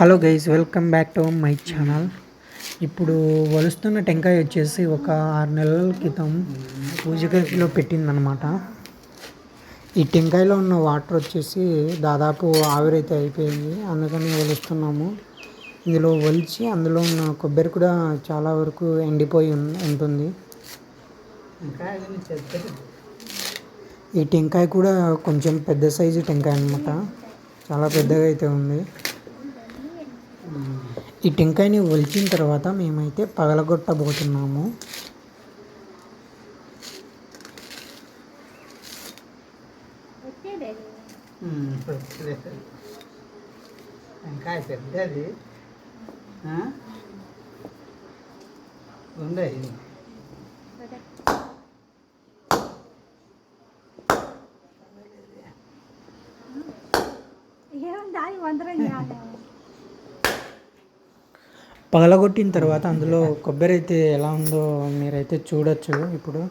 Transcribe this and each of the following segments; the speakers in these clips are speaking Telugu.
Hello guys welcome back to my channel. ఇప్పుడు వలుస్తున్న టెంకాయ వచ్చేసి ఒక ఆరు నెలల క్రితం పూజగదిలో పెట్టిందనమాట ఈ టెంకాయలో ఉన్న వాటర్ వచ్చేసి దాదాపు ఆవిరైతే అయిపోయింది. అందుకని వలుస్తున్నాము. ఇందులో వలిచి అందులో ఉన్న కొబ్బరి కూడా చాలా వరకు ఎండిపోయి ఉంటుంది. ఈ టెంకాయ కూడా కొంచెం పెద్ద సైజు టెంకాయ అనమాట చాలా పెద్దగా అయితే ఉంది. ఈ టెంకాయని ఒలిచిన తర్వాత మేమైతే పగలగొట్టబోతున్నాము టెంకాయ పెద్దది ఆ? ఉండే ఇది దాని వందరం కాదు పగలగొట్టిన తర్వాత అందులో కొబ్బరి అయితే ఎలా ఉందో మీరైతే చూడొచ్చు ఇప్పుడు.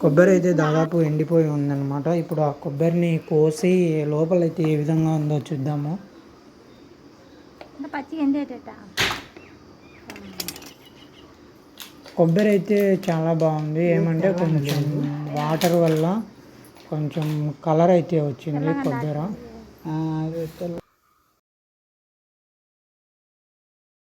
కొబ్బరి అయితే దాదాపు ఎండిపోయి ఉందన్నమాట. ఇప్పుడు ఆ కొబ్బరిని కోసి లోపలైతే ఏ విధంగా ఉందో చూద్దాము. పచ్చి ఎండేట కొబ్బరి అయితే చాలా బాగుంది. ఏమంటే కొంచెం వాటర్ వల్ల కొంచెం కలర్ అయితే వచ్చింది కొబ్బరి.